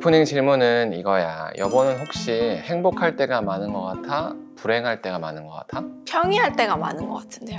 오프닝 질문은 이거야. 여보는 혹시 행복할 때가 많은 것 같아? 불행할 때가 많은 것 같아? 평이할 때가 많은 것 같은데요.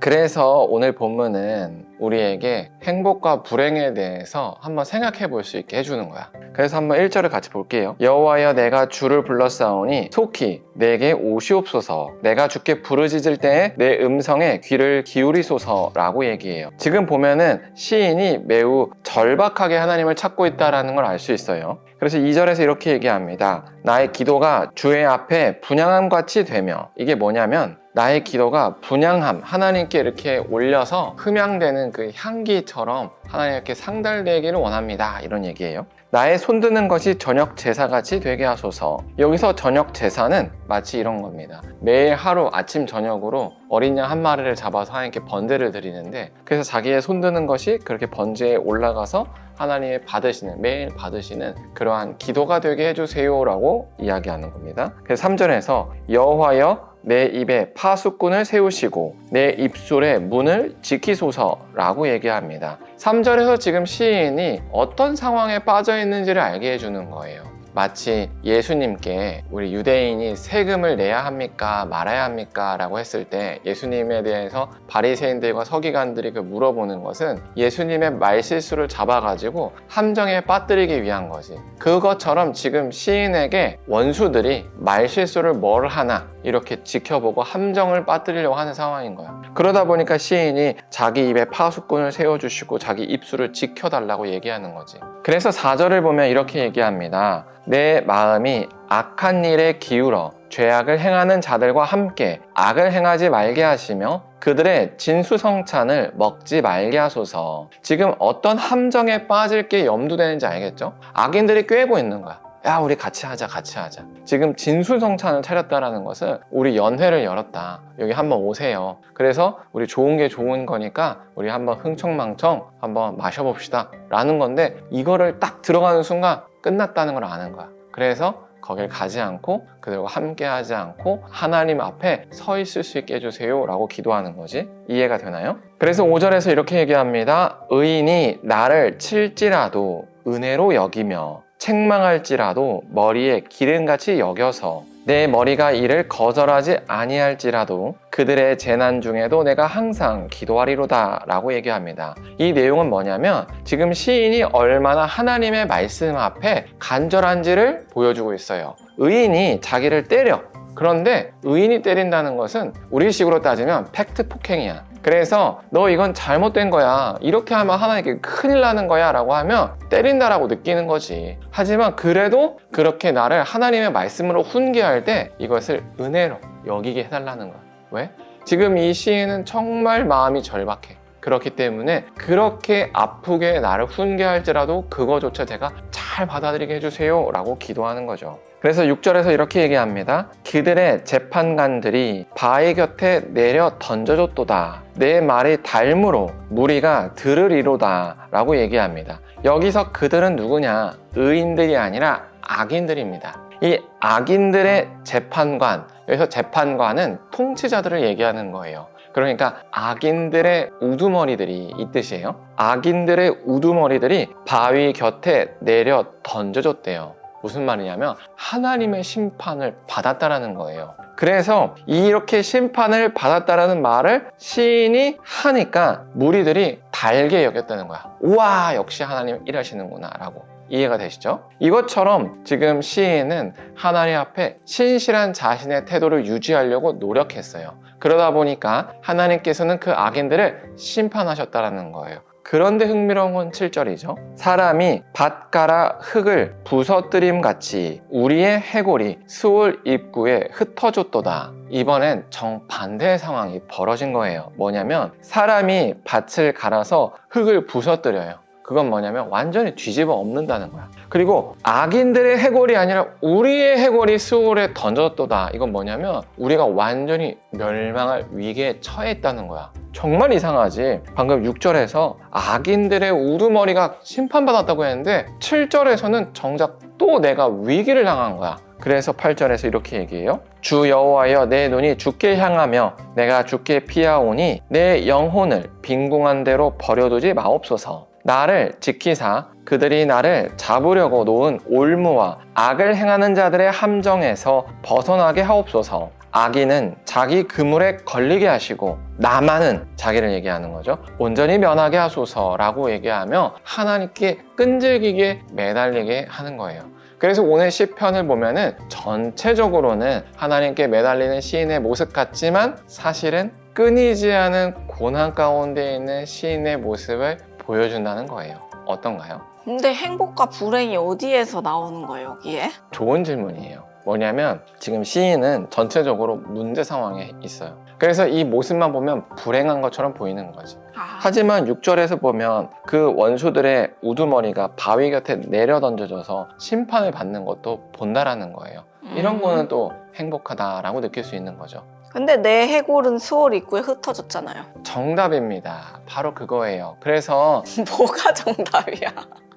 그래서 오늘 본문은 우리에게 행복과 불행에 대해서 한번 생각해 볼 수 있게 해주는 거야. 그래서 한번 1절을 같이 볼게요. 여호와여 내가 주를 불렀사오니 속히 내게 오시옵소서. 내가 주께 부르짖을 때에 내 음성에 귀를 기울이소서 라고 얘기해요. 지금 보면은 시인이 매우 절박하게 하나님을 찾고 있다라는 걸 알 수 있어요. 그래서 2절에서 이렇게 얘기합니다. 나의 기도가 주의 앞에 분양함 같이 되며 이게 뭐냐면 나의 기도가 분양함 하나님께 이렇게 올려서 흠양되는 그 향기처럼 하나님께 상달되기를 원합니다. 이런 얘기예요. 나의 손드는 것이 저녁 제사같이 되게 하소서. 여기서 저녁 제사는 마치 이런 겁니다. 매일 하루 아침 저녁으로 어린 양 한 마리를 잡아서 하나님께 번제를 드리는데 그래서 자기의 손드는 것이 그렇게 번제에 올라가서 하나님의 받으시는 매일 받으시는 그러한 기도가 되게 해주세요라고 이야기하는 겁니다. 그래서 3절에서 여호와여 내 입에 파수꾼을 세우시고 내 입술의 문을 지키소서라고 얘기합니다. 3절에서 지금 시인이 어떤 상황에 빠져 있는지를 알게 해주는 거예요. 마치 예수님께 우리 유대인이 세금을 내야 합니까 말아야 합니까 라고 했을 때 예수님에 대해서 바리새인들과 서기관들이 그 물어보는 것은 예수님의 말실수를 잡아가지고 함정에 빠뜨리기 위한 거지. 그것처럼 지금 시인에게 원수들이 말실수를 뭘 하나 이렇게 지켜보고 함정을 빠뜨리려고 하는 상황인 거야. 그러다 보니까 시인이 자기 입에 파수꾼을 세워주시고 자기 입술을 지켜달라고 얘기하는 거지. 그래서 4절을 보면 이렇게 얘기합니다 내 마음이 악한 일에 기울어 죄악을 행하는 자들과 함께 악을 행하지 말게 하시며 그들의 진수성찬을 먹지 말게 하소서. 지금 어떤 함정에 빠질 게 염두되는지 알겠죠? 악인들이 꿰고 있는 거야. 야, 우리 같이 하자, 같이 하자. 지금 진수성찬을 차렸다라는 것은 우리 연회를 열었다. 여기 한번 오세요. 그래서 우리 좋은 게 좋은 거니까 우리 한번 흥청망청 한번 마셔봅시다. 라는 건데 이거를 딱 들어가는 순간 끝났다는 걸 아는 거야. 그래서 거길 가지 않고 그들과 함께 하지 않고 하나님 앞에 서 있을 수 있게 해주세요 라고 기도하는 거지 이해가 되나요? 그래서 5절에서 이렇게 얘기합니다 의인이 나를 칠지라도 은혜로 여기며 책망할지라도 머리에 기름같이 여겨서 내 머리가 이를 거절하지 아니할지라도 그들의 재난 중에도 내가 항상 기도하리로다 라고 얘기합니다. 이 내용은 뭐냐면 지금 시인이 얼마나 하나님의 말씀 앞에 간절한지를 보여주고 있어요. 의인이 자기를 때려. 그런데 의인이 때린다는 것은 우리식으로 따지면 팩트 폭행이야. 그래서 너 이건 잘못된 거야. 이렇게 하면 하나님께 큰일 나는 거야. 라고 하면 때린다라고 느끼는 거지. 하지만 그래도 그렇게 나를 하나님의 말씀으로 훈계할 때 이것을 은혜로 여기게 해달라는 거야. 왜? 지금 이 시인은 정말 마음이 절박해. 그렇기 때문에 그렇게 아프게 나를 훈계할지라도 그거조차 제가 잘 받아들이게 해주세요 라고 기도하는 거죠. 그래서 6절에서 이렇게 얘기합니다. 그들의 재판관들이 바위 곁에 내려 던져줬도다. 내 말이 달무로 무리가 들으리로다 라고 얘기합니다. 여기서 그들은 누구냐? 의인들이 아니라 악인들입니다. 이 악인들의 재판관, 여기서 재판관은 통치자들을 얘기하는 거예요. 그러니까 악인들의 우두머리들이 이 뜻이에요. 악인들의 우두머리들이 바위 곁에 내려 던져줬대요. 무슨 말이냐면 하나님의 심판을 받았다라는 거예요. 그래서 이렇게 심판을 받았다라는 말을 시인이 하니까 무리들이 달게 여겼다는 거야. 우와, 역시 하나님 일하시는구나 라고. 이해가 되시죠? 이것처럼 지금 시인은 하나님 앞에 신실한 자신의 태도를 유지하려고 노력했어요. 그러다 보니까 하나님께서는 그 악인들을 심판하셨다라는 거예요. 그런데 흥미로운 건 7절이죠. 사람이 밭가라 흙을 부서뜨림 같이 우리의 해골이 수월 입구에 흩어졌도다. 이번엔 정반대의 상황이 벌어진 거예요. 뭐냐면 사람이 밭을 갈아서 흙을 부서뜨려요. 그건 뭐냐면 완전히 뒤집어 엎는다는 거야. 그리고 악인들의 해골이 아니라 우리의 해골이 수월에 던졌도다. 이건 뭐냐면 우리가 완전히 멸망할 위기에 처해 있다는 거야. 정말 이상하지. 방금 6절에서 악인들의 우두머리가 심판받았다고 했는데 7절에서는 정작 또 내가 위기를 당한 거야. 그래서 8절에서 이렇게 얘기해요. 주 여호와여 내 눈이 주께 향하며 내가 주께 피하오니 내 영혼을 빈궁한 대로 버려두지 마옵소서. 나를 지키사 그들이 나를 잡으려고 놓은 올무와 악을 행하는 자들의 함정에서 벗어나게 하옵소서. 악인은 자기 그물에 걸리게 하시고 나만은 자기를 얘기하는 거죠. 온전히 면하게 하소서라고 얘기하며 하나님께 끈질기게 매달리게 하는 거예요. 그래서 오늘 시편을 보면은 전체적으로는 하나님께 매달리는 시인의 모습 같지만 사실은 끊이지 않은 고난 가운데 있는 시인의 모습을 보여준다는 거예요. 어떤가요? 근데 행복과 불행이 어디에서 나오는 거예요, 여기에? 좋은 질문이에요. 뭐냐면 지금 시인은 전체적으로 문제 상황에 있어요. 그래서 이 모습만 보면 불행한 것처럼 보이는 거지. 아, 하지만 6절에서 보면 그 원수들의 우두머리가 바위 곁에 내려 던져져서 심판을 받는 것도 본다라는 거예요. 이런 음. 거는 또 행복하다라고 느낄 수 있는 거죠. 근데 내 해골은 수월 입구에 흩어졌잖아요. 정답입니다. 바로 그거예요. 그래서 뭐가 정답이야?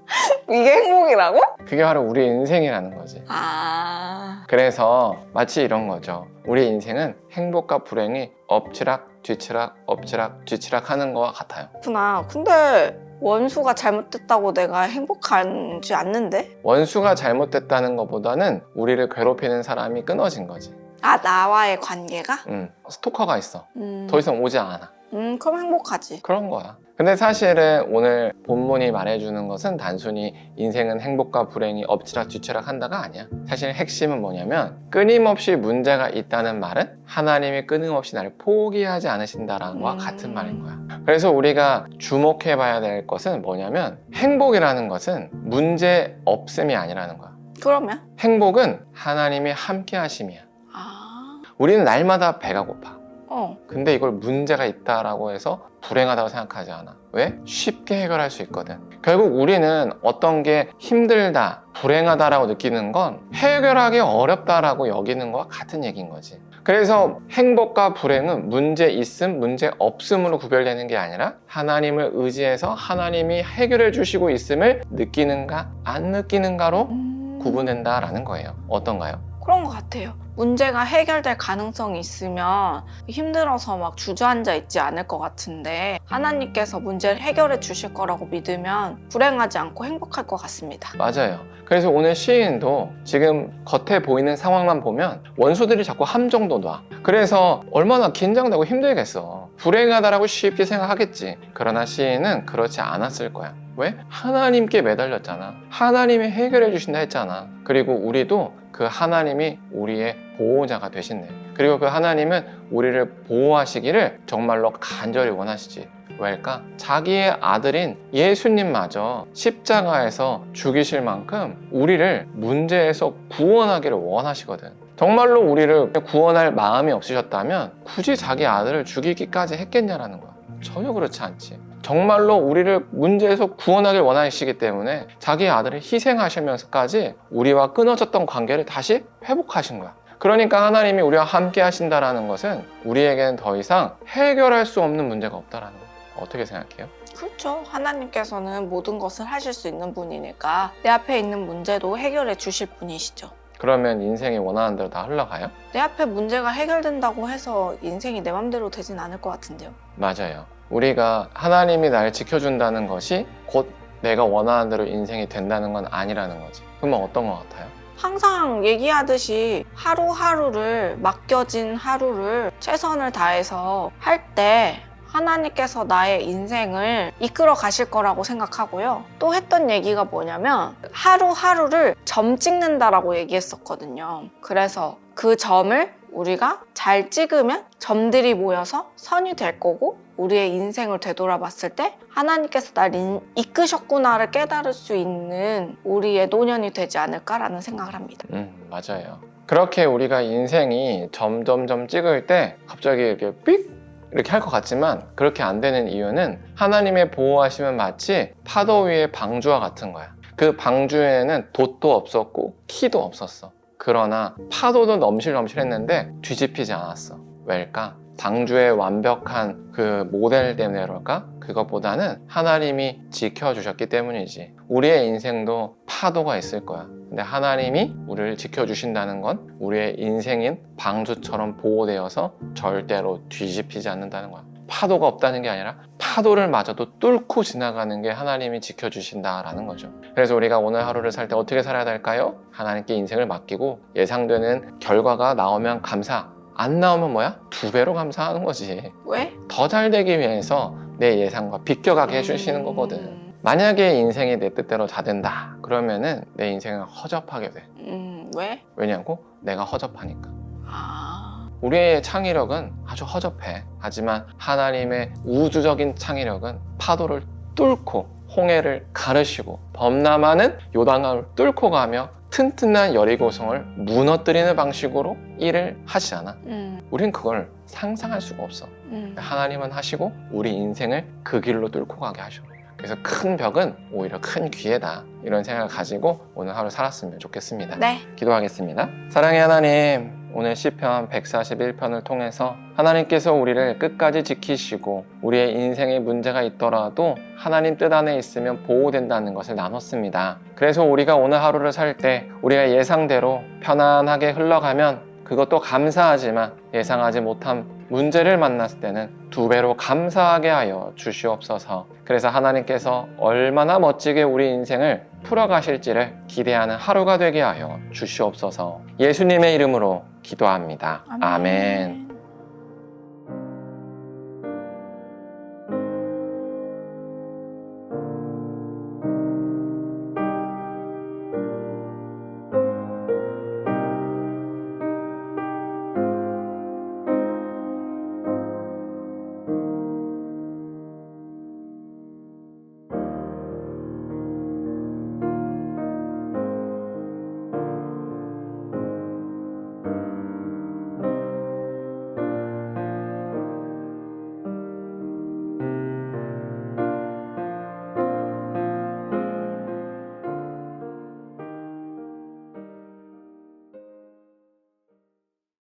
이게 행복이라고? 그게 바로 우리 인생이라는 거지. 아, 그래서 마치 이런 거죠. 우리 인생은 행복과 불행이 엎치락 뒤치락 엎치락 뒤치락 하는 거와 같아요. 그렇구나. 근데 원수가 잘못됐다고 내가 행복하지 않는데? 원수가 잘못됐다는 것보다는 우리를 괴롭히는 사람이 끊어진 거지. 아, 나와의 관계가? 음, 스토커가 있어. 음, 더 이상 오지 않아. 음, 그럼 행복하지. 그런 거야. 근데 사실은 오늘 본문이 말해주는 것은 단순히 인생은 행복과 불행이 엎치락 뒤치락 한다가 아니야. 사실 핵심은 뭐냐면 끊임없이 문제가 있다는 말은 하나님이 끊임없이 나를 포기하지 않으신다라는 거와 음. 같은 말인 거야. 그래서 우리가 주목해 봐야 될 것은 뭐냐면 행복이라는 것은 문제 없음이 아니라는 거야. 그러면? 행복은 하나님이 함께 하심이야. 아, 우리는 날마다 배가 고파. 어. 근데 이걸 문제가 있다라고 해서 불행하다고 생각하지 않아. 왜? 쉽게 해결할 수 있거든. 결국 우리는 어떤 게 힘들다, 불행하다라고 느끼는 건 해결하기 어렵다라고 여기는 거와 같은 얘기인 거지. 그래서 행복과 불행은 문제 있음, 문제 없음으로 구별되는 게 아니라 하나님을 의지해서 하나님이 해결해 주시고 있음을 느끼는가, 안 느끼는가로 음, 구분된다라는 거예요. 어떤가요? 그런 것 같아요. 문제가 해결될 가능성이 있으면 힘들어서 막 주저앉아 있지 않을 것 같은데 하나님께서 문제를 해결해 주실 거라고 믿으면 불행하지 않고 행복할 것 같습니다. 맞아요. 그래서 오늘 시인도 지금 겉에 보이는 상황만 보면 원수들이 자꾸 함정도 놔. 그래서 얼마나 긴장되고 힘들겠어. 불행하다라고 쉽게 생각하겠지. 그러나 시인은 그렇지 않았을 거야. 왜? 하나님께 매달렸잖아. 하나님이 해결해 주신다 했잖아. 그리고 우리도 그 하나님이 우리의 보호자가 되신대. 그리고 그 하나님은 우리를 보호하시기를 정말로 간절히 원하시지. 왜일까? 자기의 아들인 예수님마저 십자가에서 죽이실 만큼 우리를 문제에서 구원하기를 원하시거든. 정말로 우리를 구원할 마음이 없으셨다면 굳이 자기 아들을 죽이기까지 했겠냐라는 거야. 전혀 그렇지 않지. 정말로 우리를 문제에서 구원하길 원하시기 때문에 자기 아들을 희생하시면서까지 우리와 끊어졌던 관계를 다시 회복하신 거야. 그러니까 하나님이 우리와 함께 하신다라는 것은 우리에게는 더 이상 해결할 수 없는 문제가 없다라는 거야. 어떻게 생각해요? 그렇죠. 하나님께서는 모든 것을 하실 수 있는 분이니까 내 앞에 있는 문제도 해결해 주실 분이시죠. 그러면 인생이 원하는 대로 다 흘러가요? 내 앞에 문제가 해결된다고 해서 인생이 내 맘대로 되진 않을 것 같은데요. 맞아요. 우리가 하나님이 나를 지켜준다는 것이 곧 내가 원하는 대로 인생이 된다는 건 아니라는 거지. 그러면 어떤 것 같아요? 항상 얘기하듯이 하루하루를 맡겨진 하루를 최선을 다해서 할 때 하나님께서 나의 인생을 이끌어 가실 거라고 생각하고요. 또 했던 얘기가 뭐냐면 하루하루를 점 찍는다라고 얘기했었거든요. 그래서 그 점을 우리가 잘 찍으면 점들이 모여서 선이 될 거고 우리의 인생을 되돌아봤을 때 하나님께서 날 인- 이끄셨구나를 깨달을 수 있는 우리의 노년이 되지 않을까라는 생각을 합니다. 음, 맞아요. 그렇게 우리가 인생이 점점점 찍을 때 갑자기 이렇게 삑! 이렇게 할 것 같지만 그렇게 안 되는 이유는 하나님의 보호하심은 마치 파도 위의 방주와 같은 거야. 그 방주에는 돛도 없었고 키도 없었어. 그러나 파도도 넘실넘실했는데 뒤집히지 않았어. 왜일까? 방주의 완벽한 그 모델 때문에 그럴까? 그것보다는 하나님이 지켜주셨기 때문이지. 우리의 인생도 파도가 있을 거야. 근데 하나님이 우리를 지켜주신다는 건 우리의 인생인 방주처럼 보호되어서 절대로 뒤집히지 않는다는 거야. 파도가 없다는 게 아니라 파도를 마저도 뚫고 지나가는 게 하나님이 지켜주신다라는 거죠. 그래서 우리가 오늘 하루를 살 때 어떻게 살아야 될까요? 하나님께 인생을 맡기고 예상되는 결과가 나오면 감사. 안 나오면 뭐야? 두 배로 감사하는 거지. 왜? 더 잘 되기 위해서 내 예상과 비껴가게 해주시는 거거든. 음, 만약에 인생이 내 뜻대로 다 된다. 그러면은 내 인생은 허접하게 돼. 음, 왜? 왜냐고? 내가 허접하니까. 아, 우리의 창의력은 아주 허접해. 하지만 하나님의 우주적인 창의력은 파도를 뚫고 홍해를 가르시고 범람하는 요단강을 뚫고 가며 튼튼한 여리고성을 무너뜨리는 방식으로 일을 하시잖아. 음, 우린 그걸 상상할 수가 없어. 음. 하나님은 하시고 우리 인생을 그 길로 뚫고 가게 하셔. 그래서 큰 벽은 오히려 큰 기회다. 이런 생각을 가지고 오늘 하루 살았으면 좋겠습니다. 네. 기도하겠습니다. 사랑의 하나님, 오늘 시편 141편을 통해서 하나님께서 우리를 끝까지 지키시고 우리의 인생에 문제가 있더라도 하나님 뜻 안에 있으면 보호된다는 것을 나눴습니다. 그래서 우리가 오늘 하루를 살 때 우리가 예상대로 편안하게 흘러가면 그것도 감사하지만 예상하지 못한 문제를 만났을 때는 두 배로 감사하게 하여 주시옵소서. 그래서 하나님께서 얼마나 멋지게 우리 인생을 풀어가실지를 기대하는 하루가 되게 하여 주시옵소서. 예수님의 이름으로 기도합니다. 아멘.